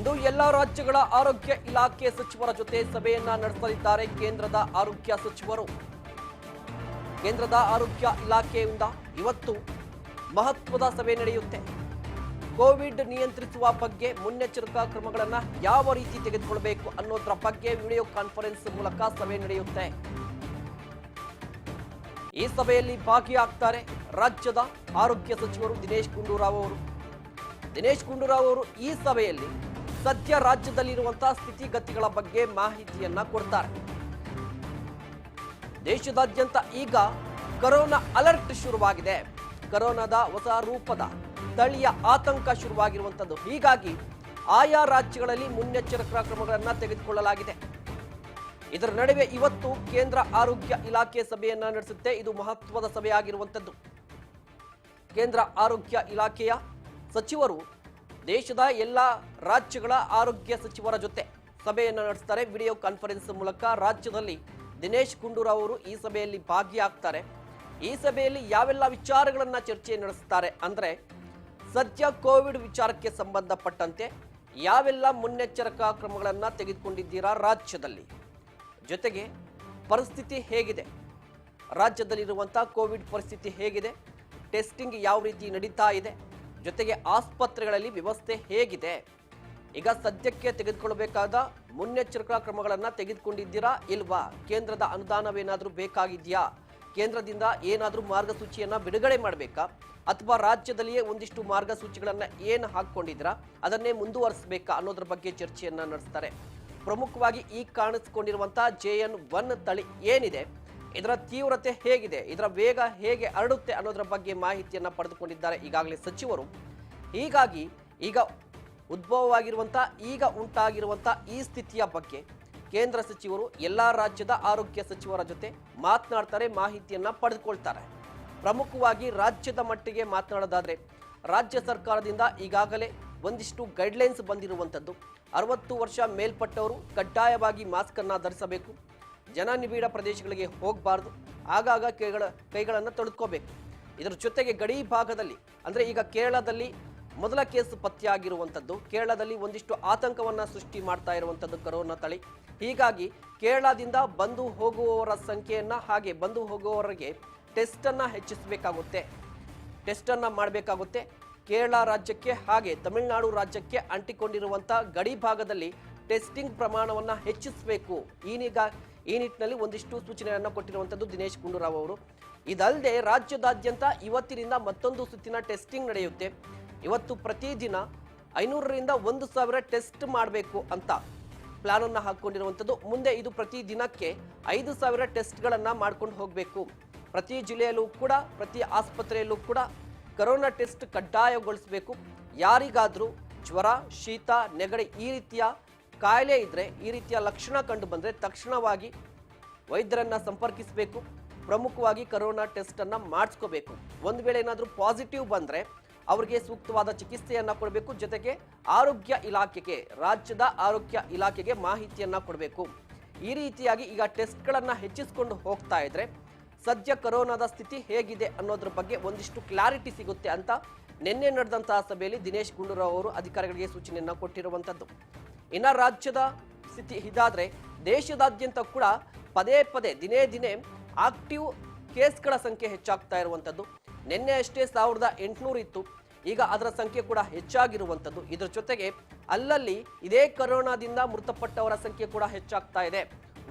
ಇಂದು ಎಲ್ಲ ರಾಜ್ಯಗಳ ಆರೋಗ್ಯ ಇಲಾಖೆ ಸಚಿವರ ಜೊತೆ ಸಭೆಯನ್ನ ನಡೆಸಲಿದ್ದಾರೆ ಕೇಂದ್ರದ ಆರೋಗ್ಯ ಸಚಿವರು. ಕೇಂದ್ರದ ಆರೋಗ್ಯ ಇಲಾಖೆಯಿಂದ ಇವತ್ತು ಮಹತ್ವದ ಸಭೆ ನಡೆಯುತ್ತೆ. ಕೋವಿಡ್ ನಿಯಂತ್ರಿಸುವ ಬಗ್ಗೆ ಮುನ್ನೆಚ್ಚರಿಕಾ ಕ್ರಮಗಳನ್ನು ಯಾವ ರೀತಿ ತೆಗೆದುಕೊಳ್ಬೇಕು ಅನ್ನೋದರ ಬಗ್ಗೆ ವಿಡಿಯೋ ಕಾನ್ಫರೆನ್ಸ್ ಮೂಲಕ ಸಭೆ ನಡೆಯುತ್ತೆ. ಈ ಸಭೆಯಲ್ಲಿ ಭಾಗಿಯಾಗ್ತಾರೆ ರಾಜ್ಯದ ಆರೋಗ್ಯ ಸಚಿವರು ದಿನೇಶ್ ಗುಂಡೂರಾವ್ ಅವರು. ದಿನೇಶ್ ಗುಂಡೂರಾವ್ ಅವರು ಈ ಸಭೆಯಲ್ಲಿ ಸದ್ಯ ರಾಜ್ಯದಲ್ಲಿರುವಂತಹ ಸ್ಥಿತಿಗತಿಗಳ ಬಗ್ಗೆ ಮಾಹಿತಿಯನ್ನ ಕೊಡ್ತಾರೆ. ದೇಶದಾದ್ಯಂತ ಈಗ ಕರೋನಾ ಅಲರ್ಟ್ ಶುರುವಾಗಿದೆ. ಕರೋನಾದ ಹೊಸ ರೂಪದ ತಳಿಯ ಆತಂಕ ಶುರುವಾಗಿರುವಂಥದ್ದು ಹೀಗಾಗಿ ಆಯಾ ರಾಜ್ಯಗಳಲ್ಲಿ ಮುನ್ನೆಚ್ಚರಿಕಾ ಕ್ರಮಗಳನ್ನು ತೆಗೆದುಕೊಳ್ಳಲಾಗಿದೆ. ಇದರ ನಡುವೆ ಇವತ್ತು ಕೇಂದ್ರ ಆರೋಗ್ಯ ಇಲಾಖೆ ಸಭೆಯನ್ನ ನಡೆಸುತ್ತೆ. ಇದು ಮಹತ್ವದ ಸಭೆಯಾಗಿರುವಂಥದ್ದು ಕೇಂದ್ರ ಆರೋಗ್ಯ ಇಲಾಖೆಯ ಸಚಿವರು ದೇಶದ ಎಲ್ಲ ರಾಜ್ಯಗಳ ಆರೋಗ್ಯ ಸಚಿವರ ಜೊತೆ ಸಭೆಯನ್ನು ನಡೆಸ್ತಾರೆ. ವಿಡಿಯೋ ಕಾನ್ಫರೆನ್ಸ್ ಮೂಲಕ ರಾಜ್ಯದಲ್ಲಿ ದಿನೇಶ್ ಗುಂಡೂರಾವ್ ಅವರು ಈ ಸಭೆಯಲ್ಲಿ ಭಾಗಿಯಾಗ್ತಾರೆ. ಈ ಸಭೆಯಲ್ಲಿ ಯಾವೆಲ್ಲ ವಿಚಾರಗಳನ್ನು ಚರ್ಚೆ ನಡೆಸ್ತಾರೆ ಅಂದ್ರೆ ಸದ್ಯ ಕೋವಿಡ್ ವಿಚಾರಕ್ಕೆ ಸಂಬಂಧಪಟ್ಟಂತೆ ಯಾವೆಲ್ಲ ಮುನ್ನೆಚ್ಚರಿಕಾ ಕ್ರಮಗಳನ್ನು ತೆಗೆದುಕೊಂಡಿದ್ದೀರಾ ರಾಜ್ಯದಲ್ಲಿ? ಜೊತೆಗೆ ಪರಿಸ್ಥಿತಿ ಹೇಗಿದೆ? ರಾಜ್ಯದಲ್ಲಿರುವಂಥ ಕೋವಿಡ್ ಪರಿಸ್ಥಿತಿ ಹೇಗಿದೆ? ಟೆಸ್ಟಿಂಗ್ ಯಾವ ರೀತಿ ನಡೀತಾ ಇದೆ? ಜೊತೆಗೆ ಆಸ್ಪತ್ರೆಗಳಲ್ಲಿ ವ್ಯವಸ್ಥೆ ಹೇಗಿದೆ? ಈಗ ಸದ್ಯಕ್ಕೆ ತೆಗೆದುಕೊಳ್ಳಬೇಕಾದ ಮುನ್ನೆಚ್ಚರಿಕಾ ಕ್ರಮಗಳನ್ನು ತೆಗೆದುಕೊಂಡಿದ್ದೀರಾ ಇಲ್ವಾ? ಕೇಂದ್ರದ ಅನುದಾನವೇನಾದರೂ ಬೇಕಾಗಿದೆಯಾ? ಕೇಂದ್ರದಿಂದ ಏನಾದರೂ ಮಾರ್ಗಸೂಚಿಯನ್ನು ಬಿಡುಗಡೆ ಮಾಡಬೇಕಾ? ಅಥವಾ ರಾಜ್ಯದಲ್ಲಿಯೇ ಒಂದಿಷ್ಟು ಮಾರ್ಗಸೂಚಿಗಳನ್ನು ಏನು ಹಾಕ್ಕೊಂಡಿದ್ದೀರಾ? ಅದನ್ನೇ ಮುಂದುವರಿಸಬೇಕಾ ಅನ್ನೋದ್ರ ಬಗ್ಗೆ ಚರ್ಚೆಯನ್ನು ನಡೆಸ್ತಾರೆ. ಪ್ರಮುಖವಾಗಿ ಈ ಕಾಣಿಸಿಕೊಂಡಿರುವಂಥ ಜೆ ಎನ್ ಒನ್ ತಳಿ ಏನಿದೆ? ಇದರ ತೀವ್ರತೆ ಹೇಗಿದೆ, ಇದರ ವೇಗ ಹೇಗೆ ಹರಡುತ್ತೆ ಅನ್ನೋದರ ಬಗ್ಗೆ ಮಾಹಿತಿಯನ್ನು ಪಡೆದುಕೊಂಡಿದ್ದಾರೆ ಈಗಾಗಲೇ ಸಚಿವರು. ಹೀಗಾಗಿ ಈಗ ಉದ್ಭವವಾಗಿರುವಂಥ ಈಗ ಉಂಟಾಗಿರುವಂಥ ಈ ಸ್ಥಿತಿಯ ಬಗ್ಗೆ ಕೇಂದ್ರ ಸಚಿವರು, ಎಲ್ಲ ರಾಜ್ಯದ ಆರೋಗ್ಯ ಸಚಿವರ ಜೊತೆ ಮಾತನಾಡ್ತಾರೆ, ಮಾಹಿತಿಯನ್ನ ಪಡೆದುಕೊಳ್ತಾರೆ. ಪ್ರಮುಖವಾಗಿ ರಾಜ್ಯದ ಮಟ್ಟಿಗೆ ಮಾತನಾಡೋದಾದರೆ, ರಾಜ್ಯ ಸರ್ಕಾರದಿಂದ ಈಗಾಗಲೇ ಒಂದಿಷ್ಟು ಗೈಡ್ಲೈನ್ಸ್ ಬಂದಿರುವಂಥದ್ದು ಅರವತ್ತು ವರ್ಷ ಮೇಲ್ಪಟ್ಟವರು ಕಡ್ಡಾಯವಾಗಿ ಮಾಸ್ಕನ್ನು ಅನ್ನ ಧರಿಸಬೇಕು ಜನನಿಬಿಡ ಪ್ರದೇಶಗಳಿಗೆ ಹೋಗಬಾರ್ದು. ಆಗಾಗ ಕೈಗಳ, ಕೈಗಳನ್ನು ತೊಳೆದುಕೋಬೇಕು ಇದರ ಜೊತೆಗೆ ಗಡಿ ಭಾಗದಲ್ಲಿ, ಅಂದರೆ ಈಗ ಕೇರಳದಲ್ಲಿ ಮೊದಲ ಕೇಸ್ ಪತ್ತೆಯಾಗಿರುವಂಥದ್ದು. ಕೇರಳದಲ್ಲಿ ಒಂದಿಷ್ಟು ಆತಂಕವನ್ನು ಸೃಷ್ಟಿ ಮಾಡ್ತಾ ಇರುವಂಥದ್ದು ಕರೋನಾ ತಳಿ. ಹೀಗಾಗಿ ಕೇರಳದಿಂದ ಬಂದು ಹೋಗುವವರ ಸಂಖ್ಯೆಯನ್ನು ಹಾಗೆ ಬಂದು ಹೋಗುವವರಿಗೆ ಟೆಸ್ಟನ್ನು ಹೆಚ್ಚಿಸಬೇಕಾಗುತ್ತೆ. ಟೆಸ್ಟನ್ನು ಮಾಡಬೇಕಾಗುತ್ತೆ. ಕೇರಳ ರಾಜ್ಯಕ್ಕೆ ಹಾಗೆ ತಮಿಳುನಾಡು ರಾಜ್ಯಕ್ಕೆ ಅಂಟಿಕೊಂಡಿರುವಂಥ ಗಡಿ ಭಾಗದಲ್ಲಿ ಟೆಸ್ಟಿಂಗ್ ಪ್ರಮಾಣವನ್ನು ಹೆಚ್ಚಿಸಬೇಕು. ಈನೀಗ ಈ ನಿಟ್ಟಿನಲ್ಲಿ ಒಂದಿಷ್ಟು ಸೂಚನೆಯನ್ನು ಕೊಟ್ಟಿರುವಂಥದ್ದು ದಿನೇಶ್ ಗುಂಡೂರಾವ್ ಅವರು. ಇದಲ್ಲದೆ ರಾಜ್ಯದಾದ್ಯಂತ ಇವತ್ತಿನಿಂದ ಮತ್ತೊಂದು ಸುತ್ತಿನ ಟೆಸ್ಟಿಂಗ್ ನಡೆಯುತ್ತೆ. ಇವತ್ತು ಪ್ರತಿದಿನ ಐನೂರರಿಂದ ಒಂದು ಸಾವಿರ ಟೆಸ್ಟ್ ಮಾಡಬೇಕು ಅಂತ ಪ್ಲಾನ್ ಹಾಕ್ಕೊಂಡಿರುವಂಥದ್ದು ಮುಂದೆ ಇದು ಪ್ರತಿ ದಿನಕ್ಕೆ ಐದು ಸಾವಿರ ಟೆಸ್ಟ್ಗಳನ್ನು ಮಾಡ್ಕೊಂಡು ಹೋಗಬೇಕು. ಪ್ರತಿ ಜಿಲ್ಲೆಯಲ್ಲೂ ಕೂಡ, ಪ್ರತಿ ಆಸ್ಪತ್ರೆಯಲ್ಲೂ ಕೂಡ ಕರೋನಾ ಟೆಸ್ಟ್ ಕಡ್ಡಾಯಗೊಳಿಸಬೇಕು. ಯಾರಿಗಾದರೂ ಜ್ವರ, ಶೀತ, ನೆಗಡಿ ಈ ರೀತಿಯ ಕಾಯಿಲೆ ಇದ್ದರೆ ಈ ರೀತಿಯ ಲಕ್ಷಣ ಕಂಡು ಬಂದರೆ ತಕ್ಷಣವಾಗಿ ವೈದ್ಯರನ್ನ ಸಂಪರ್ಕಿಸಬೇಕು. ಪ್ರಮುಖವಾಗಿ ಕರೋನಾ ಟೆಸ್ಟ್ ಅನ್ನ ಮಾಡಿಸ್ಕೋಬೇಕು. ಒಂದು ವೇಳೆ ಏನಾದರೂ ಪಾಸಿಟಿವ್ ಬಂದ್ರೆ ಅವರಿಗೆ ಸೂಕ್ತವಾದ ಚಿಕಿತ್ಸೆಯನ್ನ ಕೊಡಬೇಕು. ಜೊತೆಗೆ ಆರೋಗ್ಯ ಇಲಾಖೆಗೆ, ರಾಜ್ಯದ ಆರೋಗ್ಯ ಇಲಾಖೆಗೆ ಮಾಹಿತಿಯನ್ನ ಕೊಡಬೇಕು. ಈ ರೀತಿಯಾಗಿ ಈಗ ಟೆಸ್ಟ್ಗಳನ್ನು ಹೆಚ್ಚಿಸಿಕೊಂಡು ಹೋಗ್ತಾ ಇದ್ರೆ ಸದ್ಯ ಕರೋನಾದ ಸ್ಥಿತಿ ಹೇಗಿದೆ ಅನ್ನೋದ್ರ ಬಗ್ಗೆ ಒಂದಿಷ್ಟು ಕ್ಲಾರಿಟಿ ಸಿಗುತ್ತೆ ಅಂತ ನಿನ್ನೆ ನಡೆದಂತಹ ಸಭೆಯಲ್ಲಿ ದಿನೇಶ್ ಗುಂಡೂರಾವ್ ಅವರು ಅಧಿಕಾರಿಗಳಿಗೆ ಸೂಚನೆಯನ್ನ ಕೊಟ್ಟಿರುವಂತದ್ದು. ಇನ್ನ ರಾಜ್ಯದ ಸ್ಥಿತಿ ಇದಾದರೆ ದೇಶದಾದ್ಯಂತ ಕೂಡ ಪದೇ ಪದೇ, ದಿನೇ ದಿನೇ ಆಕ್ಟಿವ್ ಕೇಸ್ಗಳ ಸಂಖ್ಯೆ ಹೆಚ್ಚಾಗ್ತಾ ಇರುವಂಥದ್ದು. ನಿನ್ನೆ ಅಷ್ಟೇ ಸಾವಿರದ ಎಂಟುನೂರು ಇತ್ತು. ಈಗ ಅದರ ಸಂಖ್ಯೆ ಕೂಡ ಹೆಚ್ಚಾಗಿರುವಂಥದ್ದು. ಇದರ ಜೊತೆಗೆ ಅಲ್ಲಲ್ಲಿ ಇದೇ ಕರೋನಾದಿಂದ ಮೃತಪಟ್ಟವರ ಸಂಖ್ಯೆ ಕೂಡ ಹೆಚ್ಚಾಗ್ತಾ ಇದೆ.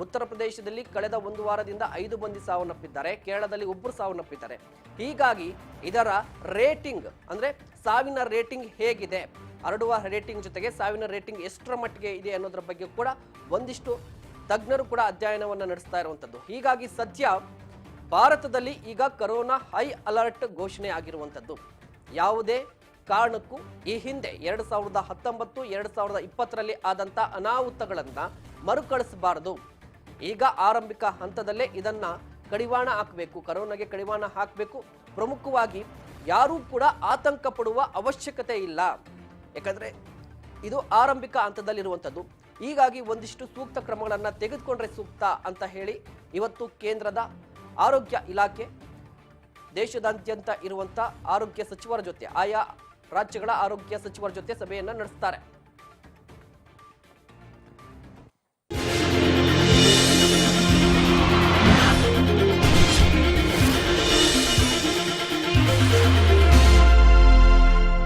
ಉತ್ತರ ಪ್ರದೇಶದಲ್ಲಿ ಕಳೆದ ಒಂದು ವಾರದಿಂದ ಐದು ಮಂದಿ ಸಾವನ್ನಪ್ಪಿದ್ದಾರೆ ಕೇರಳದಲ್ಲಿ ಒಬ್ಬರು ಸಾವನ್ನಪ್ಪಿದ್ದಾರೆ ಹೀಗಾಗಿ ಇದರ ರೇಟಿಂಗ್ ಅಂದರೆ ಸಾವಿನ ರೇಟಿಂಗ್ ಹೇಗಿದೆ? ಹರಡುವ ರೇಟಿಂಗ್ ಜೊತೆಗೆ ಸಾವಿನ ರೇಟಿಂಗ್ ಎಷ್ಟರ ಮಟ್ಟಿಗೆ ಇದೆ ಅನ್ನೋದ್ರ ಬಗ್ಗೆ ಕೂಡ ಒಂದಿಷ್ಟು ತಜ್ಞರು ಕೂಡ ಅಧ್ಯಯನವನ್ನು ನಡೆಸ್ತಾ ಇರುವಂಥದ್ದು ಹೀಗಾಗಿ ಸದ್ಯ ಭಾರತದಲ್ಲಿ ಈಗ ಕರೋನಾ ಹೈ ಅಲರ್ಟ್ ಘೋಷಣೆ ಆಗಿರುವಂಥದ್ದು ಯಾವುದೇ ಕಾರಣಕ್ಕೂ ಈ ಹಿಂದೆ ಎರಡು ಸಾವಿರದ ಹತ್ತೊಂಬತ್ತು, ಎರಡು ಸಾವಿರದ ಇಪ್ಪತ್ತರಲ್ಲಿ ಆದಂಥ ಅನಾಹುತಗಳನ್ನು ಮರುಕಳಿಸಬಾರದು. ಈಗ ಆರಂಭಿಕ ಹಂತದಲ್ಲೇ ಇದನ್ನು ಕಡಿವಾಣ ಹಾಕಬೇಕು, ಕರೋನಾಗೆ ಕಡಿವಾಣ ಹಾಕಬೇಕು. ಪ್ರಮುಖವಾಗಿ ಯಾರೂ ಕೂಡ ಆತಂಕ ಪಡುವ ಅವಶ್ಯಕತೆ ಇಲ್ಲ. ಯಾಕಂದ್ರೆ ಇದು ಆರಂಭಿಕ ಹಂತದಲ್ಲಿರುವಂಥದ್ದು ಹೀಗಾಗಿ ಒಂದಿಷ್ಟು ಸೂಕ್ತ ಕ್ರಮಗಳನ್ನು ತೆಗೆದುಕೊಂಡ್ರೆ ಸೂಕ್ತ ಅಂತ ಹೇಳಿ ಇವತ್ತು ಕೇಂದ್ರದ ಆರೋಗ್ಯ ಇಲಾಖೆ ದೇಶದಾದ್ಯಂತ ಇರುವಂಥ ಆರೋಗ್ಯ ಸಚಿವರ ಜೊತೆ, ಆಯಾ ರಾಜ್ಯಗಳ ಆರೋಗ್ಯ ಸಚಿವರ ಜೊತೆ ಸಭೆಯನ್ನು ನಡೆಸ್ತಾರೆ.